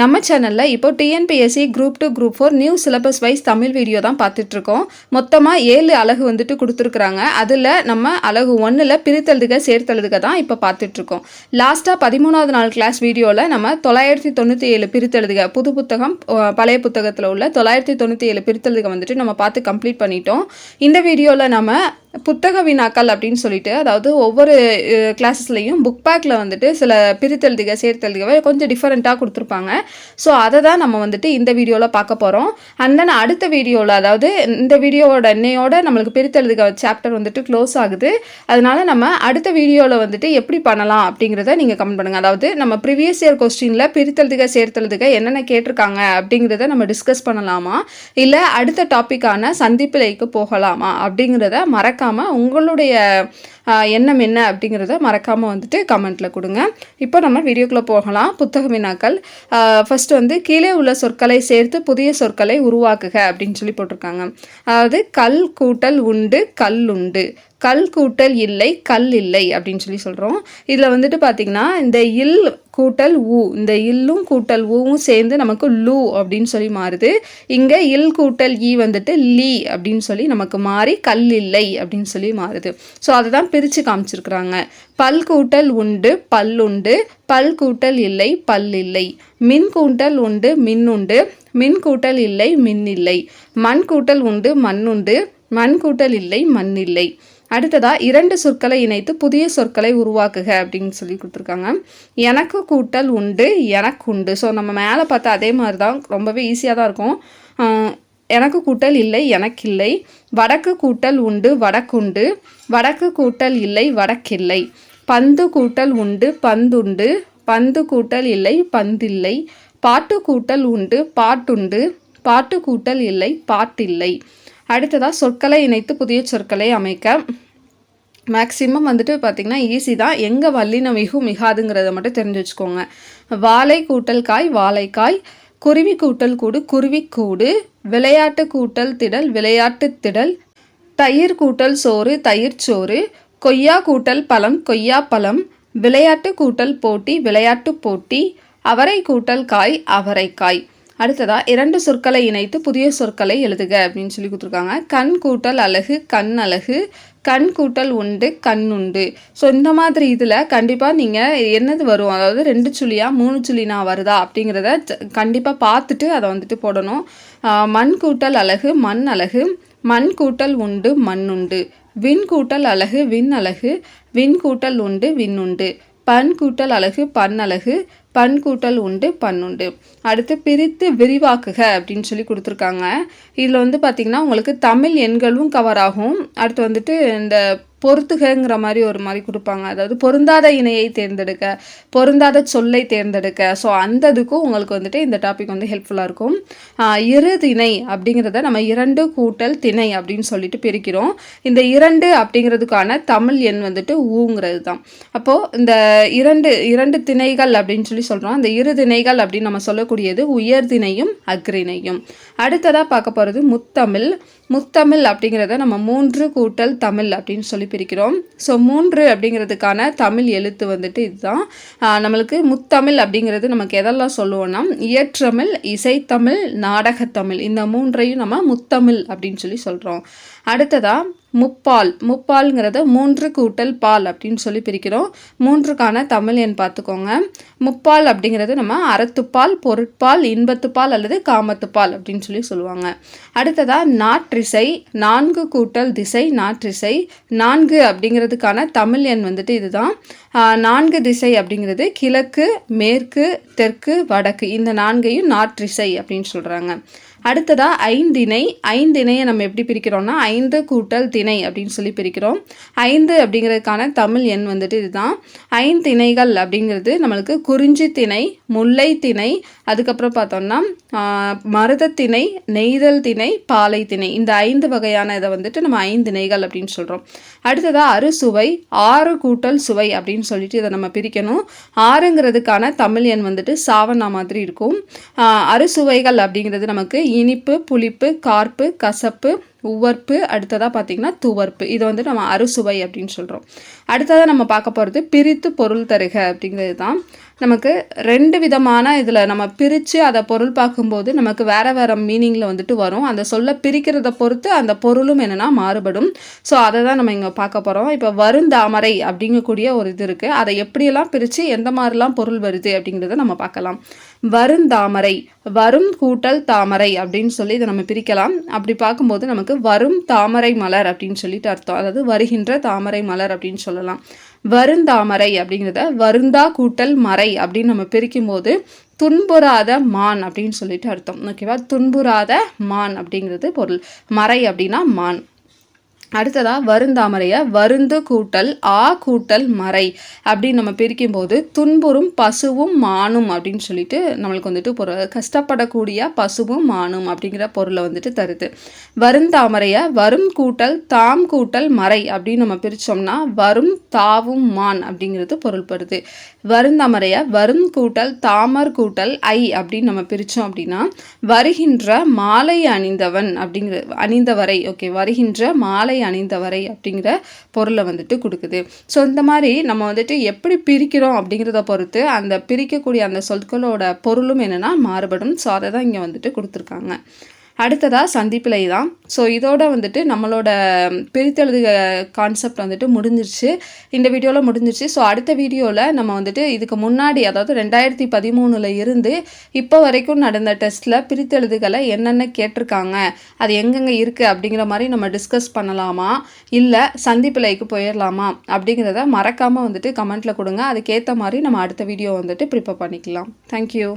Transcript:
நம்ம சேனலில் இப்போ TNPSC group two group four new syllabus wise Tamil video தான் பார்த்துட்ருக்கோம். மொத்தமாக ஏழு அழகு வந்துட்டு கொடுத்துருக்குறாங்க. அதில் நம்ம அழகு ஒன்றில் பிரித்தெழுதுக சேர்த்தெழுதுக தான் இப்போ பார்த்துட்ருக்கோம். லாஸ்ட்டாக பதிமூணாவது நாள் கிளாஸ் வீடியோவில் நம்ம தொள்ளாயிரத்தி தொண்ணூற்றி ஏழு பிரித்தெழுதுக. புது புத்தகம் பழைய புத்தகத்தில் உள்ள தொள்ளாயிரத்தி தொண்ணூற்றி ஏழு பிரித்தெழுதுக வந்துட்டு நம்ம பார்த்து கம்ப்ளீட் பண்ணிட்டோம். இந்த வீடியோவில் நம்ம புத்தக வினாக்கள் அப்படின்னு சொல்லிட்டு அதாவது ஒவ்வொரு கிளாஸஸ்லையும் புக் பேக்கில் வந்துட்டு சில பிரித்தெழுதுக சேர்த்தெழுதுகவை கொஞ்சம் டிஃப்ரெண்ட்டாக கொடுத்துருப்பாங்க. ஸோ அதை தான் நம்ம வந்துட்டு இந்த வீடியோவில் பார்க்க போகிறோம் அண்ட் தென் அடுத்த வீடியோவில் அதாவது இந்த வீடியோவோட எண்ணெயோட நம்மளுக்கு பிரித்தெழுதுக சாப்டர் வந்துட்டு க்ளோஸ் ஆகுது. அதனால நம்ம அடுத்த வீடியோவில் வந்துட்டு எப்படி பண்ணலாம் அப்படிங்கிறத நீங்கள் கமெண்ட் பண்ணுங்கள் அதாவது நம்ம ப்ரீவியஸ் இயர் கொஸ்டினில் பிரித்தெழுதுக சேர்த்தெழுதுக என்னென்ன கேட்டிருக்காங்க அப்படிங்கிறத நம்ம டிஸ்கஸ் பண்ணலாமா? இல்லை அடுத்த டாப்பிக்கான சந்திப்பிலைக்கு போகலாமா அப்படிங்கிறத மறக்காமல் உங்களுடைய எண்ணம் என்ன அப்படிங்கிறத மறக்காமல் வந்துட்டு கமெண்ட்டில் கொடுங்க. இப்போ நம்ம வீடியோக்குள்ளே போகலாம். புத்தக வினாக்கள். ஃபஸ்ட்டு வந்து கீழே உள்ள சொற்களை சேர்த்து புதிய சொற்களை உருவாக்குக அப்படின்னு சொல்லி போட்டிருக்காங்க. அதாவது கல் கூட்டல் உண்டு கல் உண்டு. கல் கூட்டல் இல்லை கல் இல்லை அப்படின்னு சொல்லி சொல்கிறோம் இதில் வந்துட்டு பார்த்திங்கன்னா இந்த இல் கூட்டல் ஊ. இந்த இல்லும் கூட்டல் ஊவும் சேர்ந்து நமக்கு லூ அப்படின்னு சொல்லி மாறுது. இங்கே இல் கூட்டல் ஈ வந்துட்டு லீ அப்படின்னு சொல்லி நமக்கு மாறி கல் இல்லை அப்படின்னு சொல்லி மாறுது. ஸோ அதை தான் பிரித்து காமிச்சிருக்கிறாங்க. பல் கூட்டல் உண்டு பல் உண்டு. பல் கூட்டல் இல்லை பல் இல்லை. மின் கூட்டல் உண்டு மின் உண்டு. மின் கூட்டல் இல்லை மின் இல்லை. மண் கூட்டல் உண்டு மண் உண்டு. மண் கூட்டல் இல்லை மண் இல்லை. அடுத்ததாக இரண்டு சொற்களை இணைத்து புதிய சொற்களை உருவாக்குக அப்படின்னு சொல்லி கொடுத்துருக்காங்க. எனக்கு கூட்டல் உண்டு எனக்கு உண்டு. ஸோ நம்ம மேலே பார்த்தா அதே மாதிரி தான் ரொம்பவே ஈஸியாக தான் இருக்கும். எனக்கு கூட்டல் இல்லை எனக்கு இல்லை. வடக்கு கூட்டல் உண்டு வடக்குண்டு வடக்கு கூட்டல் இல்லை வடக்கில்லை பந்து கூட்டல் உண்டு பந்துண்டு பந்து கூட்டல் இல்லை பந்தில்லை பாட்டு கூட்டல் உண்டு பாட்டுண்டு பாட்டு கூட்டல் இல்லை பாட்டில்லை அடுத்ததாக சொற்களை இணைத்து புதிய சொற்களை அமைக்க. மேக்ஸிமம் வந்துட்டு பார்த்திங்கன்னா ஈஸி தான். எங்கே வல்லின மிகு மிகாதுங்கிறத மட்டும் தெரிஞ்சு வச்சுக்கோங்க. வாழை கூட்டல் காய் வாழைக்காய் குருவி கூட்டல் கூடு குருவிக்கூடு விளையாட்டு கூட்டல் திடல் விளையாட்டு திடல் தயிர் கூட்டல் சோறு தயிர் சோறு கொய்யா கூட்டல் பழம் கொய்யா பழம் விளையாட்டு கூட்டல் போட்டி விளையாட்டு போட்டி அவரை கூட்டல் காய் அவரைக்காய் அடுத்ததா இரண்டு சொற்களை இணைத்து புதிய சொற்களை எழுதுக அப்படின்னு சொல்லி கொடுத்துருக்காங்க. கண் கூட்டல் அழகு கண் அழகு கண் கூட்டல் உண்டு கண் உண்டு ஸோ இந்த மாதிரி இதில் கண்டிப்பாக நீங்கள் என்னது வரும்? அதாவது ரெண்டு சுழியா மூணு சுழினா வருதா அப்படிங்கிறத கண்டிப்பாக பார்த்துட்டு அதை வந்துட்டு போடணும். மண் கூட்டல் அழகு மண் அழகு மண் கூட்டல் உண்டு மண் உண்டு விண் கூட்டல் அழகு விண் அழகு விண் கூட்டல் உண்டு விண் உண்டு பண் கூட்டல் அழகு பண் அழகு பண் கூட்டல் உண்டு பண்ணுண்டு. உண்டு அடுத்து பிரித்து விரிவாக்குக அப்படின்னு சொல்லி கொடுத்துருக்காங்க. இதில் வந்து பார்த்திங்கன்னா உங்களுக்கு தமிழ் எண்களும் கவர் ஆகும். அடுத்து வந்துட்டு இந்த பொறுத்துகங்கிற மாதிரி ஒரு மாதிரி கொடுப்பாங்க. அதாவது பொருந்தாத இணையை தேர்ந்தெடுக்க பொருந்தாத சொல்லை தேர்ந்தெடுக்க. ஸோ அந்த இதுக்கும் உங்களுக்கு வந்துட்டு இந்த டாபிக் வந்து ஹெல்ப்ஃபுல்லாக இருக்கும். இரு திணை அப்படிங்கிறத நம்ம இரண்டு கூட்டல் திணை அப்படின்னு சொல்லிட்டு பிரிக்கிறோம். இந்த இரண்டு அப்படிங்கிறதுக்கான தமிழ் எண் வந்துட்டு ஊங்கிறது தான். அப்போது இந்த இரண்டு இரண்டு திணைகள் அப்படின்னு சொல்லி சொல்கிறோம் அந்த இரு திணைகள் அப்படின்னு நம்ம சொல்லக்கூடியது உயர்திணையும் அக்ரிணையும் அடுத்ததாக பார்க்க போகிறது முத்தமிழ். முத்தமிழ் அப்படிங்கிறத நம்ம மூன்று கூட்டல் தமிழ் அப்படின்னு சொல்லி பிரிக்கிறோம். ஸோ மூன்று அப்படிங்கிறதுக்கான தமிழ் எழுத்து வந்துட்டு இதுதான். நம்மளுக்கு முத்தமிழ் அப்படிங்கிறது நமக்கு எதெல்லாம் சொல்லுவோம்னா இயற்றமிழ் இசைத்தமிழ் நாடகத்தமிழ் இந்த மூன்றையும் நம்ம முத்தமிழ் அப்படின்னு சொல்லி சொல்கிறோம் அடுத்ததாக முப்பால். முப்பால்ங்கிறத மூன்று கூட்டல் பால் அப்படின்னு சொல்லி பிரிக்கிறோம். மூன்றுக்கான தமிழ் எண் பார்த்துக்கோங்க. முப்பால் அப்படிங்கிறது நம்ம அறத்துப்பால் பொருட்பால் இன்பத்துப்பால் அல்லது காமத்துப்பால் அப்படின்னு சொல்லி சொல்லுவாங்க. அடுத்ததா நாற்றிசை. நான்கு கூட்டல் திசை நாற்றிசை. நான்கு அப்படிங்கிறதுக்கான தமிழ் எண் வந்துட்டு இதுதான். நான்கு திசை அப்படிங்கிறது கிழக்கு மேற்கு தெற்கு வடக்கு. இந்த நான்கையும் நாற்றிசை அப்படின்னு சொல்கிறாங்க அடுத்ததாக ஐந்திணை. ஐந்திணையை நம்ம எப்படி பிரிக்கிறோம்னா ஐந்து கூட்டல் திணை அப்படின்னு சொல்லி பிரிக்கிறோம். ஐந்து அப்படிங்கிறதுக்கான தமிழ் எண் வந்துட்டு இதுதான். ஐந்திணைகள் அப்படிங்கிறது நம்மளுக்கு குறிஞ்சி திணை முல்லை திணை அதுக்கப்புறம் பார்த்தோம்னா மருதத்திணை நெய்தல் திணை பாலை திணை. இந்த ஐந்து வகையான இதை வந்துட்டு நம்ம ஐந்திணைகள் அப்படின்னு சொல்கிறோம் அடுத்ததாக அறுசுவை ஆறு கூட்டல் சுவை அப்படின்னு சொல்லிட்டு இதை நம்ம பிரிக்கணும். ஆறுங்கிறதுக்கான தமிழ் எண் வந்துட்டு சாவனா மாதிரி இருக்கும். அறுசுவைகள் அப்படிங்கிறது நமக்கு இனிப்பு புளிப்பு கார்ப்பு கசப்பு உவர்ப்பு அடுத்ததாக பார்த்தீங்கன்னா துவர்ப்பு. இது வந்து நம்ம அறுசுவை அப்படின்னு சொல்கிறோம் அடுத்ததாக நம்ம பார்க்க போகிறது பிரித்து பொருள் தருக அப்படிங்கிறது தான். நமக்கு ரெண்டு விதமான இதில் நம்ம பிரித்து அதை பொருள் பார்க்கும்போது நமக்கு வேறு வேறு மீனிங்கில் வந்துட்டு வரும். அந்த சொல்ல பிரிக்கிறத பொறுத்து அந்த பொருளும் என்னென்னா மாறுபடும். ஸோ அதை தான் நம்ம இங்கே பார்க்க போகிறோம் இப்போ வருந்தாமரை அப்படிங்கக்கூடிய ஒரு இது இருக்குது அதை எப்படியெல்லாம் பிரித்து எந்த மாதிரிலாம் பொருள் வருது அப்படிங்கிறத நம்ம பார்க்கலாம். வருந்தாமரை வரும் கூட்டல் தாமரை அப்படின்னு சொல்லி இதை நம்ம பிரிக்கலாம். அப்படி பார்க்கும்போது நமக்கு வரும் தாமரை மலர் அப்படின்னு சொல்லிட்டு அர்த்தம். அதாவது வருகின்ற தாமரை மலர் அப்படின்னு சொல்லலாம். வருந்தாமரை அப்படிங்கிறத வருந்தா கூட்டல் மறை அப்படின்னு நம்ம பிரிக்கும் போது துன்புறாத மான் அப்படின்னு சொல்லிட்டு அர்த்தம். ஓகேவா? துன்புறாத மான் அப்படிங்கிறது பொருள். மறை அப்படின்னா மான். அடுத்ததாக வருந்தாமரையை வருந்து கூட்டல் ஆ கூட்டல் மறை அப்படின்னு நம்ம பிரிக்கும் போது துன்புறும் பசுவும் மானும் அப்படின்னு சொல்லிட்டு நம்மளுக்கு வந்துட்டு பொருள் கஷ்டப்படக்கூடிய பசுவும் மானும் அப்படிங்கிற பொருளை வந்துட்டு தருது. வருந்தாமரையை வரும் கூட்டல் தாம் கூட்டல் மறை அப்படின்னு நம்ம பிரித்தோம்னா வரும் தாவும் மான் அப்படிங்கிறது பொருள்படுது. வருந்தாமரையை வரும் கூட்டல் தாமர் கூட்டல் ஐ அப்படின்னு நம்ம பிரித்தோம் அப்படின்னா வருகின்ற மாலை அணிந்தவன் அப்படிங்கிற அணிந்தவரை ஓகே வருகின்ற மாலை அணிந்தவரை அப்படிங்கிற பொருளை வந்துட்டு கொடுக்குது. ஸோ இந்த மாதிரி நம்ம வந்துட்டு எப்படி பிரிக்கிறோம் அப்படிங்கிறத பொறுத்து அந்த பிரிக்கக்கூடிய அந்த சொற்களோட பொருளும் என்னென்னா மாறுபடும். ஸோ அதை தான் இங்கே வந்துட்டு கொடுத்துருக்காங்க. அடுத்ததாக சந்திப்பிலை தான் ஸோ இதோட வந்துட்டு நம்மளோட பிரித்தெழுதுக கான்செப்ட் வந்துட்டு முடிஞ்சிருச்சு. இந்த வீடியோவில் முடிஞ்சிருச்சு. ஸோ அடுத்த வீடியோவில் நம்ம வந்துட்டு இதுக்கு முன்னாடி அதாவது ரெண்டாயிரத்தி பதிமூணில் இருந்து இப்போ வரைக்கும் நடந்த டெஸ்ட்டில் பிரித்தெழுதுகளை என்னென்ன கேட்டிருக்காங்க அது எங்கெங்கே இருக்குது அப்படிங்கிற மாதிரி நம்ம டிஸ்கஸ் பண்ணலாமா? இல்லை சந்திப்பிலைக்கு போயிடலாமா அப்படிங்கிறத மறக்காமல் வந்துட்டு கமெண்ட்டில் கொடுங்க. அதுக்கேற்ற மாதிரி நம்ம அடுத்த வீடியோ வந்துட்டு ப்ரிப்பேர் பண்ணிக்கலாம். தேங்க்யூ